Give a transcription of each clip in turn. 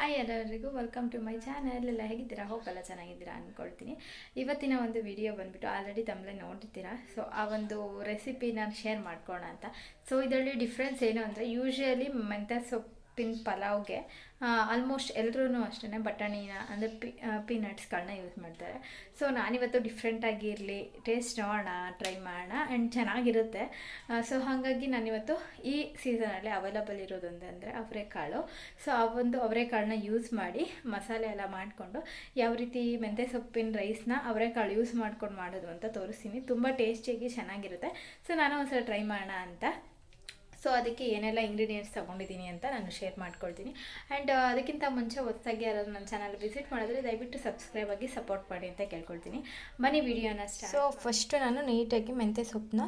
Hi ಎಲ್ಲರಿಗೂ welcome to my channel ಎಲ್ಲ ಹೇಗಿದ್ದೀರಾ? ಹೋಪ್ ಎಲ್ಲ ಚೆನ್ನಾಗಿದ್ದೀರಾ ಅಂದ್ಕೊಳ್ತೀನಿ ಇವತ್ತಿನ ಒಂದು ವಿಡಿಯೋ ಬಂದುಬಿಟ್ಟು ಆಲ್ರೆಡಿ ತಮ್ಮಲ್ಲೇ ನೋಡಿರ್ತೀರಾ? ಸೊ ಆ ಒಂದು ರೆಸಿಪಿನ ಶೇರ್ ಮಾಡ್ಕೋಣ ಅಂತ. ಸೊ ಇದರಲ್ಲಿ ಡಿಫ್ರೆನ್ಸ್ ಏನು ಅಂದರೆ ಯೂಶ್ವಲಿ ಮೆಂತ್ಯ ಸೊಪ್ಪಿನ ಪಲಾವ್ಗೆ ಆಲ್ಮೋಸ್ಟ್ ಎಲ್ಲರೂ ಅಷ್ಟೇ ಬಟಾಣಿನ, ಅಂದರೆ ಪಿ ಪೀನಟ್ಸ್ಗಳನ್ನ ಯೂಸ್ ಮಾಡ್ತಾರೆ. ಸೊ ನಾನಿವತ್ತು ಡಿಫ್ರೆಂಟಾಗಿ ಇರಲಿ ಟೇಸ್ಟ್ ನೋಡೋಣ ಟ್ರೈ ಮಾಡೋಣ ಆ್ಯಂಡ್ ಚೆನ್ನಾಗಿರುತ್ತೆ. ಸೊ ಹಾಗಾಗಿ ನಾನಿವತ್ತು ಈ ಸೀಸನಲ್ಲಿ ಅವೈಲಬಲ್ ಇರೋದು ಅಂದರೆ ಅವರೆಕಾಳು. ಸೊ ಆ ಒಂದು ಅವರೆಕಾಳನ್ನ ಯೂಸ್ ಮಾಡಿ, ಮಸಾಲೆ ಎಲ್ಲ ಮಾಡಿಕೊಂಡು, ಯಾವ ರೀತಿ ಮೆಂತ್ಯ ಸೊಪ್ಪಿನ ರೈಸ್ನ ಅವರೆಕಾಳು ಯೂಸ್ ಮಾಡ್ಕೊಂಡು ಮಾಡೋದು ಅಂತ ತೋರಿಸ್ತೀನಿ. ತುಂಬ ಟೇಸ್ಟಿಯಾಗಿ ಚೆನ್ನಾಗಿರುತ್ತೆ. ಸೊ ನಾನು ಒಂದ್ಸಲ ಟ್ರೈ ಮಾಡೋಣ ಅಂತ. ಸೊ ಅದಕ್ಕೆ ಏನೆಲ್ಲ ಇಂಗ್ರೀಡಿಯೆಂಟ್ಸ್ ತೊಗೊಂಡಿದ್ದೀನಿ ಅಂತ ನಾನು ಶೇರ್ ಮಾಡ್ಕೊಳ್ತೀನಿ. ಆ್ಯಂಡ್ ಅದಕ್ಕಿಂತ ಮುಂಚೆ ಹೊಸದಾಗಿ ಯಾರಾದರೂ ನನ್ನ ಚಾನಲ್ ವಿಸಿಟ್ ಮಾಡಿದ್ರೆ ದಯವಿಟ್ಟು ಸಬ್ಸ್ಕ್ರೈಬ್ ಆಗಿ ಸಪೋರ್ಟ್ ಮಾಡಿ ಅಂತ ಕೇಳ್ಕೊಳ್ತೀನಿ. ಬನ್ನಿ ವಿಡಿಯೋನ ಸ್ಟಾರ್ಟ್ ಸೊ ಫಸ್ಟು ನಾನು ನೀಟಾಗಿ ಮೆಂತ್ಯ ಸೊಪ್ಪನ್ನ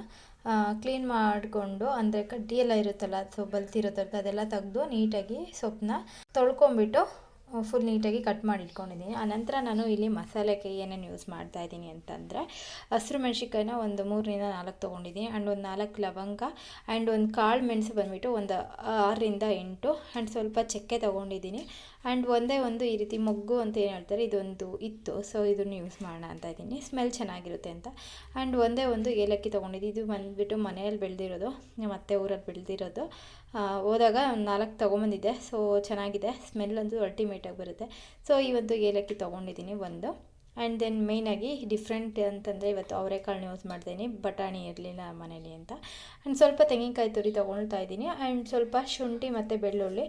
ಕ್ಲೀನ್ ಮಾಡಿಕೊಂಡು ಅಂದರೆ ಕಡ್ಡಿ ಎಲ್ಲ ಇರುತ್ತಲ್ಲ ಸೊ ಬಲ್ತಿರುತ್ತಲ್ಲ ಅದೆಲ್ಲ ತೆಗೆದು ನೀಟಾಗಿ ಸೊಪ್ಪನ್ನ ತೊಳ್ಕೊಂಬಿಟ್ಟು ಫುಲ್ ನೀಟಾಗಿ ಕಟ್ ಮಾಡಿ ಇಟ್ಕೊಂಡಿದ್ದೀನಿ ಆನಂತರ ನಾನು ಇಲ್ಲಿ ಮಸಾಲೆಗೆ ಏನೇನು ಯೂಸ್ ಮಾಡ್ತಾ ಇದ್ದೀನಿ ಅಂತಂದರೆ, ಹಸಿರು ಮೆಣಸಿನ್ಕಾಯಿನ ಒಂದು ಮೂರರಿಂದ ನಾಲ್ಕು ತೊಗೊಂಡಿದ್ದೀನಿ. ಆ್ಯಂಡ್ ಒಂದು ನಾಲ್ಕು ಲವಂಗ ಆ್ಯಂಡ್ ಒಂದು ಕಾಳು ಮೆಣಸು ಬಂದುಬಿಟ್ಟು ಒಂದು ಆರರಿಂದ ಎಂಟು ಆ್ಯಂಡ್ ಸ್ವಲ್ಪ ಚಕ್ಕೆ ತೊಗೊಂಡಿದ್ದೀನಿ. ಆ್ಯಂಡ್ ಒಂದೇ ಒಂದು ಈ ರೀತಿ ಮೊಗ್ಗು ಅಂತ ಏನು ಹೇಳ್ತಾರೆ, ಇದೊಂದು ಇತ್ತು. ಸೊ ಇದನ್ನು ಯೂಸ್ ಮಾಡೋಣ ಅಂತ ಇದ್ದೀನಿ. ಸ್ಮೆಲ್ ಚೆನ್ನಾಗಿರುತ್ತೆ ಅಂತ. ಆ್ಯಂಡ್ ಒಂದೇ ಒಂದು ಏಲಕ್ಕಿ ತೊಗೊಂಡಿದ್ದೀನಿ. ಇದು ಬಂದುಬಿಟ್ಟು ಮನೆಯಲ್ಲಿ ಬೆಳೆದಿರೋದು ನಮ್ಮ ಅತ್ತೆ ಊರಲ್ಲಿ ಬೆಳೆದಿರೋದು. ಹೋದಾಗ ನಾಲ್ಕು ತೊಗೊಂಬಂದಿದ್ದೆ. ಸೊ ಚೆನ್ನಾಗಿದೆ. ಸ್ಮೆಲ್ ಅಂತೂ ಅಲ್ಟಿಮೇಟಾಗಿ ಬರುತ್ತೆ. ಸೊ ಈ ಒಂದು ಏಲಕ್ಕಿ ತೊಗೊಂಡಿದ್ದೀನಿ ಒಂದು. ಆ್ಯಂಡ್ ದೆನ್ ಮೇಯ್ನಾಗಿ ಡಿಫ್ರೆಂಟ್ ಅಂತಂದರೆ ಇವತ್ತು ಅವರೆಕಾಳನ್ನ ಯೂಸ್ ಮಾಡ್ತೀನಿ, ಬಟಾಣಿ, ಇರಲಿಲ್ಲ ಮನೇಲಿ ಅಂತ. ಆ್ಯಂಡ್ ಸ್ವಲ್ಪ ತೆಂಗಿನಕಾಯಿ ತುರಿ ತೊಗೊಳ್ತಾ ಇದ್ದೀನಿ. ಆ್ಯಂಡ್ ಸ್ವಲ್ಪ ಶುಂಠಿ ಮತ್ತು ಬೆಳ್ಳುಳ್ಳಿ.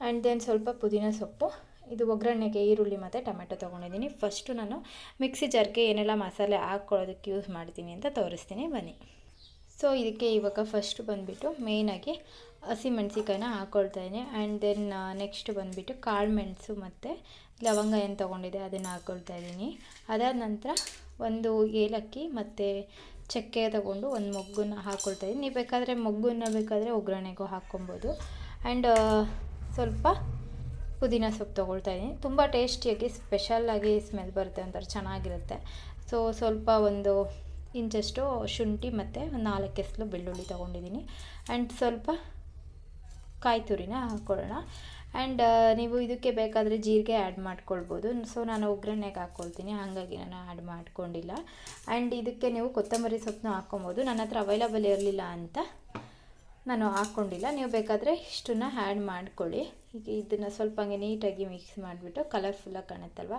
ಆ್ಯಂಡ್ ದೆನ್ ಸ್ವಲ್ಪ ಪುದೀನ ಸೊಪ್ಪು. ಇದು ಒಗ್ಗರಣೆಗೆ ಈರುಳ್ಳಿ ಮತ್ತು ಟೊಮೆಟೊ ತೊಗೊಂಡಿದ್ದೀನಿ. ಫಸ್ಟು ನಾನು ಮಿಕ್ಸಿ ಜಾರ್ಗೆ ಏನೆಲ್ಲ ಮಸಾಲೆ ಹಾಕ್ಕೊಳ್ಳೋದಕ್ಕೆ ಯೂಸ್ ಮಾಡ್ತೀನಿ ಅಂತ ತೋರಿಸ್ತೀನಿ. ಬನ್ನಿ. ಸೊ ಇದಕ್ಕೆ ಇವಾಗ ಫಸ್ಟ್ ಬಂದುಬಿಟ್ಟು ಮೇಯ್ನಾಗಿ ಹಸಿಮೆಣ್ಸಿಕಾಯಿನ ಹಾಕ್ಕೊಳ್ತಾ ಇದ್ದೀನಿ ಆ್ಯಂಡ್ ದೆನ್ ನೆಕ್ಸ್ಟ್ ಬಂದುಬಿಟ್ಟು ಕಾಳು ಮೆಣಸು ಮತ್ತು ಲವಂಗ ಏನು ತೊಗೊಂಡಿದೆ ಅದನ್ನು ಹಾಕ್ಕೊಳ್ತಾ ಇದ್ದೀನಿ ಅದಾದ ನಂತರ ಒಂದು ಏಲಕ್ಕಿ ಮತ್ತು ಚಕ್ಕೆ ತಗೊಂಡು ಒಂದು ಮೊಗ್ಗನ್ನ ಹಾಕ್ಕೊಳ್ತಾ ಇದ್ದೀನಿ ನೀವು ಬೇಕಾದರೆ ಮೊಗ್ಗನ್ನ ಬೇಕಾದರೆ ಒಗ್ಗರಣೆಗೂ ಹಾಕ್ಕೊಬೋದು ಆ್ಯಂಡ್ ಸ್ವಲ್ಪ ಪುದೀನ ಸೊಪ್ಪು ತೊಗೊಳ್ತಾ ಇದ್ದೀನಿ ತುಂಬ ಟೇಸ್ಟಿಯಾಗಿ, ಸ್ಪೆಷಲ್ಲಾಗಿ ಸ್ಮೆಲ್ ಬರುತ್ತೆ ಒಂಥರ ಚೆನ್ನಾಗಿರುತ್ತೆ. ಸೊ ಸ್ವಲ್ಪ ಒಂದು ಇಂಚಷ್ಟು ಶುಂಠಿ ಮತ್ತು ಒಂದು ನಾಲ್ಕು ಎಸ್ಲು ಬೆಳ್ಳುಳ್ಳಿ ತೊಗೊಂಡಿದ್ದೀನಿ. ಆ್ಯಂಡ್ ಸ್ವಲ್ಪ ಕಾಯಿ ತುರಿನ ಹಾಕ್ಕೊಳ್ಳೋಣ ಆ್ಯಂಡ್ ನೀವು ಇದಕ್ಕೆ ಬೇಕಾದರೆ ಜೀರಿಗೆ ಆ್ಯಡ್ ಮಾಡ್ಕೊಳ್ಬೋದು. ಸೊ ನಾನು ಒಗ್ಗರಣೆಗೆ ಹಾಕ್ಕೊಳ್ತೀನಿ ಹಾಗಾಗಿ ನಾನು ಆ್ಯಡ್ ಮಾಡ್ಕೊಂಡಿಲ್ಲ. ಆ್ಯಂಡ್ ಇದಕ್ಕೆ ನೀವು ಕೊತ್ತಂಬರಿ ಸೊಪ್ಪನ್ನು ಹಾಕ್ಕೊಬೋದು ನನ್ನ ಹತ್ರ ಅವೈಲಬಲ್ ಇರಲಿಲ್ಲ ಅಂತ ನಾನು ಹಾಕ್ಕೊಂಡಿಲ್ಲ ನೀವು ಬೇಕಾದರೆ ಇಷ್ಟನ್ನು ಆ್ಯಡ್ ಮಾಡ್ಕೊಳ್ಳಿ. ಈಗ ಇದನ್ನು ಸ್ವಲ್ಪ ಹಂಗೆ ನೀಟಾಗಿ ಮಿಕ್ಸ್ ಮಾಡಿಬಿಟ್ಟು ಕಲರ್ಫುಲ್ಲಾಗಿ ಕಾಣುತ್ತಲ್ವ?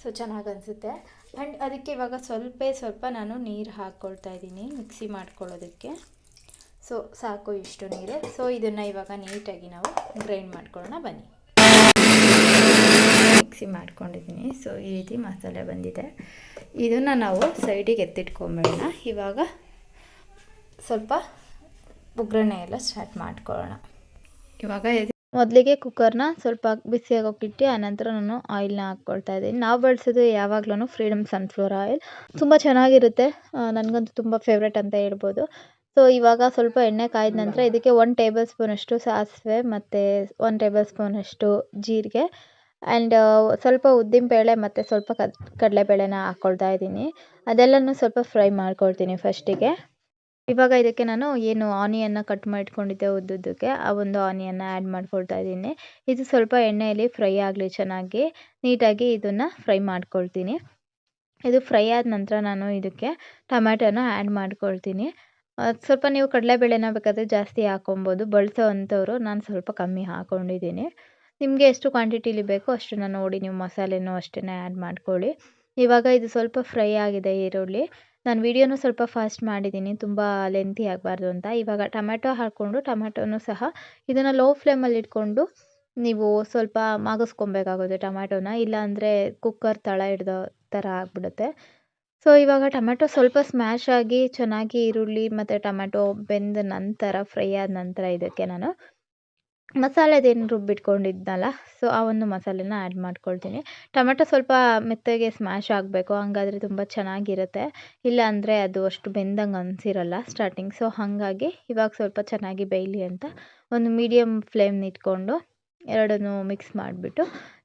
ಸೊ ಚೆನ್ನಾಗಿ ಅನಿಸುತ್ತೆ. ಆ್ಯಂಡ್ ಅದಕ್ಕೆ ಇವಾಗ ಸ್ವಲ್ಪ ಸ್ವಲ್ಪ ನಾನು ನೀರು ಹಾಕ್ಕೊಳ್ತಾ ಇದ್ದೀನಿ ಮಿಕ್ಸಿ ಮಾಡ್ಕೊಳ್ಳೋದಕ್ಕೆ. ಸೊ ಸಾಕು ಇಷ್ಟು ನೀರು. ಸೊ ಇದನ್ನು ಇವಾಗ ನೀಟಾಗಿ ನಾವು ಗ್ರೈಂಡ್ ಮಾಡ್ಕೊಳ್ಳೋಣ. ಬನ್ನಿ. ಮಿಕ್ಸಿ ಮಾಡ್ಕೊಂಡಿದ್ದೀನಿ. ಸೊ ಈ ರೀತಿ ಮಸಾಲೆ ಬಂದಿದೆ. ಇದನ್ನು ನಾವು ಸೈಡಿಗೆ ಎತ್ತಿಟ್ಕೊಂಬೇಡ ಇವಾಗ ಸ್ವಲ್ಪ ಒಗ್ಗರಣೆ ಎಲ್ಲ ಸ್ಟಾರ್ಟ್ ಮಾಡ್ಕೊಳ್ಳೋಣ. ಇವಾಗ ಮೊದಲಿಗೆ ಕುಕ್ಕರ್ನ ಸ್ವಲ್ಪ ಬಿಸಿ ಆಗೋಕ್ಕಿಟ್ಟು ಆನಂತರ ನಾನು ಆಯಿಲ್ನ ಹಾಕ್ಕೊಳ್ತಾ ಇದ್ದೀನಿ. ನಾವು ಬಳಸೋದು ಯಾವಾಗಲೂ ಫ್ರೀಡಮ್ ಸನ್ಫ್ಲವರ್ ಆಯಿಲ್ ತುಂಬ ಚೆನ್ನಾಗಿರುತ್ತೆ. ನನಗಂತೂ ತುಂಬ ಫೇವ್ರೇಟ್ ಅಂತ ಹೇಳ್ಬೋದು. ಸೊ ಇವಾಗ ಸ್ವಲ್ಪ ಎಣ್ಣೆ ಕಾಯ್ದ ನಂತರ ಇದಕ್ಕೆ ಒನ್ ಟೇಬಲ್ ಸ್ಪೂನಷ್ಟು ಸಾಸಿವೆ ಮತ್ತು ಒನ್ ಟೇಬಲ್ ಸ್ಪೂನಷ್ಟು ಜೀರಿಗೆ ಆ್ಯಂಡ್ ಸ್ವಲ್ಪ ಉದ್ದಿನಬೇಳೆ ಮತ್ತು ಸ್ವಲ್ಪ ಕಡಲೆ ಕಡಲೆಬೇಳೆನ ಹಾಕ್ಕೊಳ್ತಾ ಇದ್ದೀನಿ. ಅದೆಲ್ಲನೂ ಸ್ವಲ್ಪ ಫ್ರೈ ಮಾಡ್ಕೊಳ್ತೀನಿ ಫಸ್ಟಿಗೆ ಇವಾಗ ಇದಕ್ಕೆ ನಾನು ಏನು ಆನಿಯನ್ನ ಕಟ್ ಮಾಡಿಟ್ಕೊಂಡಿದ್ದೆ ಉದ್ದುದ್ದಕ್ಕೆ ಆ ಒಂದು ಆನಿಯನ್ನ ಆ್ಯಡ್ ಮಾಡ್ಕೊಳ್ತಾ ಇದ್ದೀನಿ. ಇದು ಸ್ವಲ್ಪ ಎಣ್ಣೆಯಲ್ಲಿ ಫ್ರೈ ಆಗಲಿ ಚೆನ್ನಾಗಿ ನೀಟಾಗಿ ಇದನ್ನು ಫ್ರೈ ಮಾಡ್ಕೊಳ್ತೀನಿ. ಇದು ಫ್ರೈ ಆದ ನಂತರ ನಾನು ಇದಕ್ಕೆ ಟೊಮ್ಯಾಟೋನ ಆ್ಯಡ್ ಮಾಡ್ಕೊಳ್ತೀನಿ. ಸ್ವಲ್ಪ ನೀವು ಕಡಲೆಬೇಳೆನ ಬೇಕಾದರೆ ಜಾಸ್ತಿ ಹಾಕೊಬೋದು. ಬಳಸೋ ಅಂಥವ್ರು ನಾನು ಸ್ವಲ್ಪ ಕಮ್ಮಿ ಹಾಕ್ಕೊಂಡಿದ್ದೀನಿ ನಿಮಗೆ ಎಷ್ಟು ಕ್ವಾಂಟಿಟಿಲಿ ಬೇಕೋ ಅಷ್ಟನ್ನು ನೋಡಿ ನೀವು ಮಸಾಲೆನೂ ಅಷ್ಟೇ ಆ್ಯಡ್ ಮಾಡ್ಕೊಳ್ಳಿ. ಇವಾಗ ಇದು ಸ್ವಲ್ಪ ಫ್ರೈ ಆಗಿದೆ ಈರುಳ್ಳಿ. ನಾನು ವೀಡಿಯೋನೂ ಸ್ವಲ್ಪ ಫಾಸ್ಟ್ ಮಾಡಿದ್ದೀನಿ, ತುಂಬ ಲೆಂತಿ ಆಗಬಾರ್ದು ಅಂತ. ಇವಾಗ ಟೊಮೆಟೊ ಹಾಕ್ಕೊಂಡು ಟೊಮೆಟೊನೂ ಸಹ ಇದನ್ನು ಲೋ ಫ್ಲೇಮಲ್ಲಿ ಇಟ್ಕೊಂಡು ನೀವು ಸ್ವಲ್ಪ ಮಾಗಿಸ್ಕೊಬೇಕಾಗುತ್ತೆ ಟೊಮ್ಯಾಟೊನ. ಇಲ್ಲಾಂದರೆ ಕುಕ್ಕರ್ ತಳ ಹಿಡ್ದೋ ಥರ ಆಗಿಬಿಡುತ್ತೆ. ಸೊ, ಇವಾಗ ಟೊಮೆಟೊ ಸ್ವಲ್ಪ ಸ್ಮ್ಯಾಶ್ ಆಗಿ ಚೆನ್ನಾಗಿ ಈರುಳ್ಳಿ ಮತ್ತು ಟೊಮೆಟೊ ಬೆಂದ ನಂತರ, ಫ್ರೈ ಆದ ನಂತರ ಇದಕ್ಕೆ ನಾನು ಮಸಾಲೆದೇನು ರುಬ್ಬಿಟ್ಕೊಂಡಿದ್ನಲ್ಲ ಸೊ ಆ ಒಂದು ಮಸಾಲೆನ ಆ್ಯಡ್ ಮಾಡ್ಕೊಳ್ತೀನಿ. ಟೊಮೆಟೊ ಸ್ವಲ್ಪ ಮೆತ್ತಗೆ ಸ್ಮ್ಯಾಶ್ ಆಗಬೇಕು, ಹಂಗಾದರೆ ತುಂಬ ಚೆನ್ನಾಗಿರುತ್ತೆ. ಇಲ್ಲ ಅಂದರೆ ಅದು ಅಷ್ಟು ಬೆಂದಂಗೆ ಅನಿಸಿರಲ್ಲ ಸ್ಟಾರ್ಟಿಂಗ್ ಸೊ, ಹಾಗಾಗಿ ಇವಾಗ ಸ್ವಲ್ಪ ಚೆನ್ನಾಗಿ ಬೇಯಲಿ ಅಂತ ಒಂದು ಮೀಡಿಯಮ್ ಫ್ಲೇಮ್ನ ಇಟ್ಕೊಂಡು ಎರಡನ್ನೂ ಮಿಕ್ಸ್ ಮಾಡಿಬಿಟ್ಟು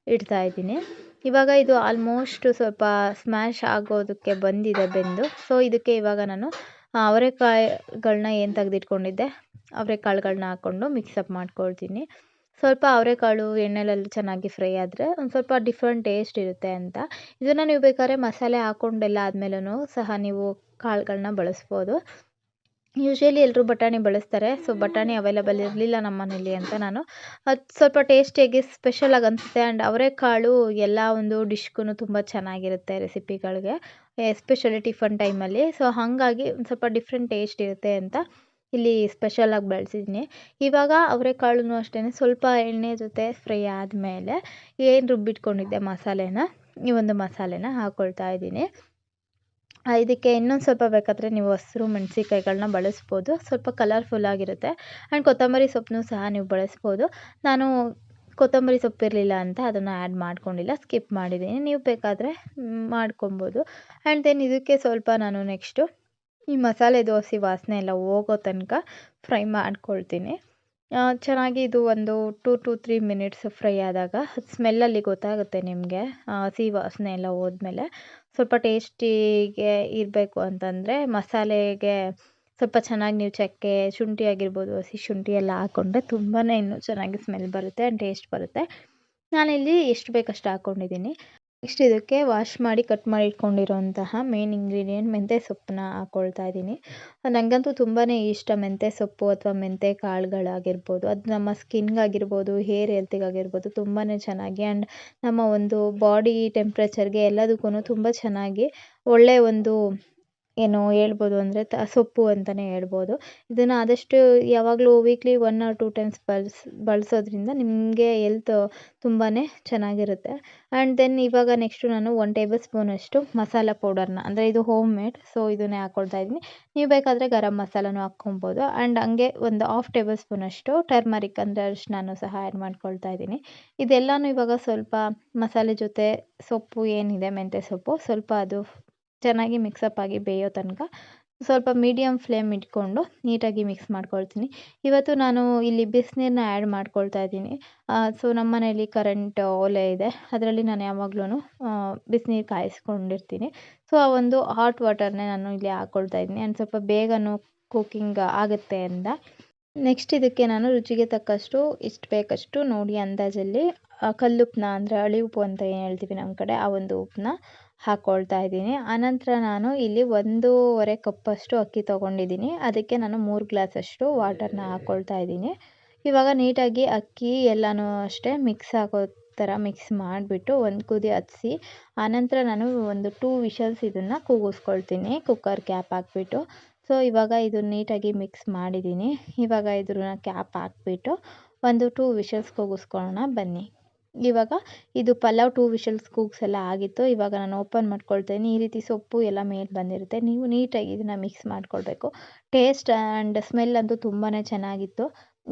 ಇಡ್ತಾ ಇದ್ದೀನಿ. ಇವಾಗ ಇದು ಆಲ್ಮೋಸ್ಟ್ ಸ್ವಲ್ಪ ಸ್ಮ್ಯಾಶ್ ಆಗೋದಕ್ಕೆ ಬಂದಿದೆ ಬೆಂದು. ಸೊ ಇದಕ್ಕೆ ಇವಾಗ ನಾನು ಅವರೆಕಾಯಿಗಳನ್ನ ಏನು ತೆಗೆದಿಟ್ಕೊಂಡಿದ್ದೆ? ಅವರೆಕಾಳುಗಳನ್ನ ಹಾಕ್ಕೊಂಡು ಮಿಕ್ಸಪ್ ಮಾಡ್ಕೊಳ್ತೀನಿ. ಸ್ವಲ್ಪ ಅವರೆಕಾಳು ಎಣ್ಣೆಲಲ್ಲಿ ಚೆನ್ನಾಗಿ ಫ್ರೈ ಆದರೆ ಒಂದು ಸ್ವಲ್ಪ ಡಿಫ್ರೆಂಟ್ ಟೇಸ್ಟ್ ಇರುತ್ತೆ ಅಂತ. ಇದನ್ನು ನೀವು ಬೇಕಾದ್ರೆ ಮಸಾಲೆ ಹಾಕ್ಕೊಂಡೆಲ್ಲ ಆದ್ಮೇಲೂ ಸಹ ನೀವು ಕಾಳುಗಳನ್ನ ಬಳಸ್ಬೋದು. ಯೂಶ್ವಲಿ ಎಲ್ಲರೂ ಬಟಾಣಿ ಬಳಸ್ತಾರೆ. ಸೊ ಬಟಾಣಿ ಅವೈಲಬಲ್ ಇರಲಿಲ್ಲ ನಮ್ಮ ಮನೇಲಿ ಅಂತ ನಾನು. ಅದು ಸ್ವಲ್ಪ ಟೇಸ್ಟಿಯಾಗಿ ಸ್ಪೆಷಲಾಗಿ ಅನಿಸುತ್ತೆ ಆ್ಯಂಡ್ ಅವರೆಕಾಳು ಎಲ್ಲ ಒಂದು ಡಿಶ್ಗೂ ತುಂಬ ಚೆನ್ನಾಗಿರುತ್ತೆ ರೆಸಿಪಿಗಳಿಗೆ ಎಸ್ಪೆಷಲಿ ಟಿಫನ್ ಟೈಮಲ್ಲಿ ಸೊ ಹಾಗಾಗಿ ಒಂದು ಸ್ವಲ್ಪ ಡಿಫ್ರೆಂಟ್ ಟೇಸ್ಟ್ ಇರುತ್ತೆ ಅಂತ ಇಲ್ಲಿ ಸ್ಪೆಷಲಾಗಿ ಬಳಸಿದ್ದೀನಿ ಇವಾಗ ಅವರೆಕಾಳನ್ನು ಅಷ್ಟೇ ಸ್ವಲ್ಪ ಎಣ್ಣೆ ಜೊತೆ ಫ್ರೈ ಆದಮೇಲೆ ಏನು ರುಬ್ಬಿಟ್ಕೊಂಡಿದ್ದೆ ಮಸಾಲೆನ, ಈ ಒಂದು ಮಸಾಲೆನ ಹಾಕ್ಕೊಳ್ತಾ ಇದ್ದೀನಿ. ಇದಕ್ಕೆ ಇನ್ನೊಂದು ಸ್ವಲ್ಪ ಬೇಕಾದರೆ ನೀವು ಹಸಿರು ಮೆಣಸಿನ್ಕಾಯಿಗಳನ್ನ ಬಳಸ್ಬೋದು. ಸ್ವಲ್ಪ ಕಲರ್ಫುಲ್ ಆಗಿರುತ್ತೆ. ಆ್ಯಂಡ್ ಕೊತ್ತಂಬರಿ ಸೊಪ್ಪನ್ನೂ ಸಹ ನೀವು ಬಳಸ್ಬೋದು. ನಾನು ಕೊತ್ತಂಬರಿ ಸೊಪ್ಪು ಇರಲಿಲ್ಲ ಅಂತ ಅದನ್ನು ಆ್ಯಡ್ ಮಾಡ್ಕೊಂಡಿಲ್ಲ. ಸ್ಕಿಪ್ ಮಾಡಿದ್ದೀನಿ. ನೀವು ಬೇಕಾದರೆ ಮಾಡ್ಕೊಬೋದು. ಆ್ಯಂಡ್ ದೆನ್ ಇದಕ್ಕೆ ಸ್ವಲ್ಪ ನಾನು ನೆಕ್ಸ್ಟು ಈ ಮಸಾಲೆ ದೋಸೆ ವಾಸನೆ ಎಲ್ಲ ಹೋಗೋ ತನಕ ಫ್ರೈ ಮಾಡ್ಕೊಳ್ತೀನಿ. ಚೆನ್ನಾಗಿ ಇದು ಒಂದು two to three minutes fry ಆದಾಗ ಸ್ಮೆಲ್ಲಲ್ಲಿ ಗೊತ್ತಾಗುತ್ತೆ ನಿಮಗೆ. ಹಸಿ ವಾಸನೆ ಎಲ್ಲ ಹೋದ್ಮೇಲೆ. ಸ್ವಲ್ಪ ಟೇಸ್ಟಿಗೆ ಇರಬೇಕು ಅಂತಂದರೆ ಮಸಾಲೆಗೆ ಸ್ವಲ್ಪ ಚೆನ್ನಾಗಿ ನೀವು ಚಕ್ಕೆ, ಶುಂಠಿ ಆಗಿರ್ಬೋದು, ಹಸಿ ಶುಂಠಿ ಎಲ್ಲ ಹಾಕ್ಕೊಂಡ್ರೆ ತುಂಬಾ ಇನ್ನೂ ಚೆನ್ನಾಗಿ ಸ್ಮೆಲ್ ಬರುತ್ತೆ ಆ್ಯಂಡ್ ಟೇಸ್ಟ್ ಬರುತ್ತೆ. ನಾನಿಲ್ಲಿ ಎಷ್ಟು ಬೇಕಷ್ಟು ಹಾಕ್ಕೊಂಡಿದ್ದೀನಿ ನೆಕ್ಸ್ಟ್ ಇದಕ್ಕೆ ವಾಶ್ ಮಾಡಿ ಕಟ್ ಮಾಡಿ ಇಟ್ಕೊಂಡಿರೋಂತಹ ಮೇನ್ ಇಂಗ್ರೀಡಿಯೆಂಟ್ ಮೆಂತ್ಯ ಸೊಪ್ಪನ್ನ ಹಾಕ್ಕೊಳ್ತಾ ಇದ್ದೀನಿ. ನನಗಂತೂ ತುಂಬಾ ಇಷ್ಟ ಮೆಂತ್ಯ ಸೊಪ್ಪು ಅಥವಾ ಮೆಂತ್ಯ ಕಾಳುಗಳಾಗಿರ್ಬೋದು. ಅದು ನಮ್ಮ ಸ್ಕಿನ್ಗಾಗಿರ್ಬೋದು ಹೇರ್ ಹೆಲ್ತಿಗಾಗಿರ್ಬೋದು ತುಂಬಾ ಚೆನ್ನಾಗಿ ಆ್ಯಂಡ್ ನಮ್ಮ ಒಂದು ಬಾಡಿ ಟೆಂಪ್ರೇಚರ್ಗೆ ಎಲ್ಲದಕ್ಕೂ ತುಂಬ ಚೆನ್ನಾಗಿ ಒಳ್ಳೆಯ ಒಂದು ಏನು ಹೇಳ್ಬೋದು ಅಂದರೆ ತ, ಸೊಪ್ಪು ಅಂತಲೇ ಹೇಳ್ಬೋದು. ಇದನ್ನು ಆದಷ್ಟು ಯಾವಾಗಲೂ weekly one or two times ಬಳ್ಸ್, ಬಳಸೋದ್ರಿಂದ ನಿಮಗೆ ಎಲ್ತ್ ತುಂಬಾ ಚೆನ್ನಾಗಿರುತ್ತೆ. ಆ್ಯಂಡ್ ದೆನ್ ಇವಾಗ ನೆಕ್ಸ್ಟು ನಾನು ಒನ್ ಟೇಬಲ್ ಸ್ಪೂನಷ್ಟು ಮಸಾಲ ಪೌಡರ್ನ ಅಂದರೆ ಇದು ಹೋಮ್ ಮೇಡ್ ಸೊ ಇದನ್ನೇ ಹಾಕ್ಕೊಳ್ತಾ ಇದ್ದೀನಿ. ನೀವು ಬೇಕಾದರೆ ಗರಂ ಮಸಾಲನೂ ಹಾಕ್ಕೊಬೋದು ಆ್ಯಂಡ್ ಹಂಗೆ ಒಂದು ಹಾಫ್ ಟೇಬಲ್ ಸ್ಪೂನಷ್ಟು ಟರ್ಮರಿಕ್ ಅಂದರೆ ನಾನು ಸಹ ಆ್ಯಡ್ ಮಾಡ್ಕೊಳ್ತಾ ಇದ್ದೀನಿ. ಇದೆಲ್ಲನೂ ಇವಾಗ ಸ್ವಲ್ಪ ಮಸಾಲೆ ಜೊತೆ ಸೊಪ್ಪು ಏನಿದೆ ಮೆಂತ್ಯ ಸೊಪ್ಪು, ಸ್ವಲ್ಪ ಅದು ಚೆನ್ನಾಗಿ ಮಿಕ್ಸಪ್ ಆಗಿ ಬೇಯೋ ತನಕ ಸ್ವಲ್ಪ ಮೀಡಿಯಮ್ ಫ್ಲೇಮ್ ಇಟ್ಕೊಂಡು ನೀಟಾಗಿ ಮಿಕ್ಸ್ ಮಾಡ್ಕೊಳ್ತೀನಿ. ಇವತ್ತು ನಾನು ಇಲ್ಲಿ ಬಿಸಿನೀರನ್ನ ಆ್ಯಡ್ ಮಾಡ್ಕೊಳ್ತಾ ಇದ್ದೀನಿ. ಸೊ ನಮ್ಮ ಮನೇಲಿ ಕರೆಂಟ್ ಒಲೆ ಇದೆ. ಅದರಲ್ಲಿ ನಾನು ಯಾವಾಗ್ಲೂ ಬಿಸಿನೀರು ಕಾಯಿಸ್ಕೊಂಡಿರ್ತೀನಿ. ಸೊ ಆ ಒಂದು ಹಾಟ್ ವಾಟರ್ನೇ ನಾನು ಇಲ್ಲಿ ಹಾಕ್ಕೊಳ್ತಾ ಇದ್ದೀನಿ. ಆ್ಯಂಡ್ ಸ್ವಲ್ಪ ಬೇಗನೂ ಕುಕ್ಕಿಂಗ್ ಆಗುತ್ತೆ ಅಂತ. ನೆಕ್ಸ್ಟ್ ಇದಕ್ಕೆ ನಾನು ರುಚಿಗೆ ತಕ್ಕಷ್ಟು, ಇಷ್ಟು ಬೇಕಷ್ಟು ನೋಡಿ ಅಂದಾಜಲ್ಲಿ ಕಲ್ಲುಪ್ಪನ್ನ ಅಂದರೆ ಅಳಿ ಉಪ್ಪು ಅಂತ ಏನು ಹೇಳ್ತೀವಿ ನಮ್ಮ ಕಡೆ, ಆ ಒಂದು ಉಪ್ಪನ್ನ ಹಾಕ್ಕೊಳ್ತಾ ಇದ್ದೀನಿ. ಆನಂತರ ನಾನು ಇಲ್ಲಿ ಒಂದೂವರೆ ಕಪ್ಪಷ್ಟು ಅಕ್ಕಿ ತೊಗೊಂಡಿದ್ದೀನಿ. ಅದಕ್ಕೆ ನಾನು ಮೂರು ಗ್ಲಾಸಷ್ಟು ವಾಟರ್ನ ಹಾಕ್ಕೊಳ್ತಾ ಇದ್ದೀನಿ. ಇವಾಗ ನೀಟಾಗಿ ಅಕ್ಕಿ ಎಲ್ಲನೂ ಅಷ್ಟೇ ಮಿಕ್ಸ್ ಆಗೋ ಥರ ಮಿಕ್ಸ್ ಮಾಡಿಬಿಟ್ಟು ಒಂದು ಕುದಿ ಹತ್ಸಿ ಆನಂತರ ನಾನು ಒಂದು ಟೂ ವಿಷಲ್ಸ್ ಇದನ್ನು ಕೂಗಿಸ್ಕೊಳ್ತೀನಿ. ಕುಕ್ಕರ್ ಕ್ಯಾಪ್ ಹಾಕ್ಬಿಟ್ಟು. ಸೊ, ಇವಾಗ ಇದು ನೀಟಾಗಿ ಮಿಕ್ಸ್ ಮಾಡಿದ್ದೀನಿ. ಇವಾಗ ಇದ್ರನ್ನ ಕ್ಯಾಪ್ ಹಾಕ್ಬಿಟ್ಟು ಒಂದು ಟೂ ವಿಷಲ್ಸ್ ಕೂಗಿಸ್ಕೊಳ್ಳೋಣ. ಬನ್ನಿ. ಇವಾಗ ಇದು ಪಲಾವ್ ಟೂ ವಿಶಲ್ಸ್ ಕೂಗ್ಸ್ ಎಲ್ಲ ಆಗಿತ್ತು. ಇವಾಗ ನಾನು ಓಪನ್ ಮಾಡ್ಕೊಳ್ತೇನೆ. ಈ ರೀತಿ ಸೊಪ್ಪು ಎಲ್ಲ ಮೇಲೆ ಬಂದಿರುತ್ತೆ. ನೀವು ನೀಟಾಗಿ ಇದನ್ನು ಮಿಕ್ಸ್ ಮಾಡ್ಕೊಳ್ಬೇಕು. ಟೇಸ್ಟ್ ಆ್ಯಂಡ್ ಸ್ಮೆಲ್ ಅಂತೂ ತುಂಬಾ ಚೆನ್ನಾಗಿತ್ತು.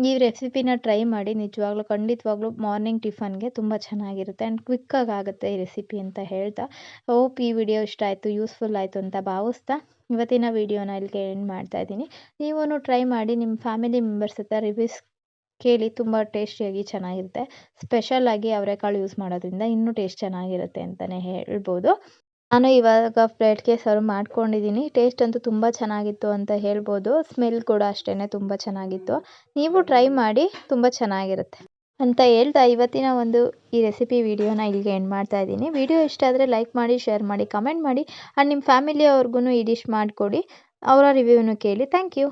ಈ ರೆಸಿಪಿನ ಟ್ರೈ ಮಾಡಿ ನಿಜವಾಗ್ಲೂ, ಖಂಡಿತವಾಗ್ಲೂ ಮಾರ್ನಿಂಗ್ ಟಿಫನ್ಗೆ ತುಂಬ ಚೆನ್ನಾಗಿರುತ್ತೆ ಆ್ಯಂಡ್ ಕ್ವಿಕ್ಕಾಗಿ ಆಗುತ್ತೆ ಈ ರೆಸಿಪಿ ಅಂತ ಹೇಳ್ತಾ. ಹೋಪ್ ಈ ವಿಡಿಯೋ ಇಷ್ಟ ಆಯಿತು ಯೂಸ್ಫುಲ್ ಆಯಿತು ಅಂತ ಭಾವಿಸ್ತಾ. ಇವತ್ತಿನ ವಿಡಿಯೋನ ಇಲ್ಲಿಗೆ ಎಂಡ್ ಮಾಡ್ತಾ ಇದ್ದೀನಿ. ನೀವೂ ಟ್ರೈ ಮಾಡಿ ನಿಮ್ಮ ಫ್ಯಾಮಿಲಿ ಮೆಂಬರ್ಸ್ ಹತ್ರ ರಿವ್ಯೂಸ್ ಕೇಳಿ ತುಂಬ ಟೇಸ್ಟಿಯಾಗಿ ಚೆನ್ನಾಗಿರುತ್ತೆ. ಸ್ಪೆಷಲಾಗಿ ಅವರೆಕಾಳು ಯೂಸ್ ಮಾಡೋದ್ರಿಂದ ಇನ್ನೂ ಟೇಸ್ಟ್ ಚೆನ್ನಾಗಿರುತ್ತೆ ಅಂತಲೇ ಹೇಳ್ಬೋದು. ನಾನು ಇವಾಗ ಪ್ಲೇಟ್ಗೆ ಸರ್ವ್ ಮಾಡ್ಕೊಂಡಿದ್ದೀನಿ. ಟೇಸ್ಟ್ ಅಂತೂ ತುಂಬ ಚೆನ್ನಾಗಿತ್ತು ಅಂತ ಹೇಳ್ಬೋದು. ಸ್ಮೆಲ್ ಕೂಡ ಅಷ್ಟೇ ತುಂಬ ಚೆನ್ನಾಗಿತ್ತು. ನೀವು ಟ್ರೈ ಮಾಡಿ ತುಂಬ ಚೆನ್ನಾಗಿರುತ್ತೆ. ಅಂತ ಹೇಳ್ತಾ ಇವತ್ತಿನ ಒಂದು ಈ ರೆಸಿಪಿ ವಿಡಿಯೋನ ಇಲ್ಲಿಗೆ ಎಂಡ್ ಮಾಡ್ತಾ ಇದ್ದೀನಿ. ವಿಡಿಯೋ ಇಷ್ಟ ಆದರೆ ಲೈಕ್ ಮಾಡಿ ಶೇರ್ ಮಾಡಿ ಕಮೆಂಟ್ ಮಾಡಿ ಆ್ಯಂಡ್ ನಿಮ್ಮ ಫ್ಯಾಮಿಲಿಯವ್ರಿಗೂ ಈ ಡಿಶ್ ಮಾಡಿಕೊಡಿ. ಅವರ ರಿವ್ಯೂನು ಕೇಳಿ. Thank you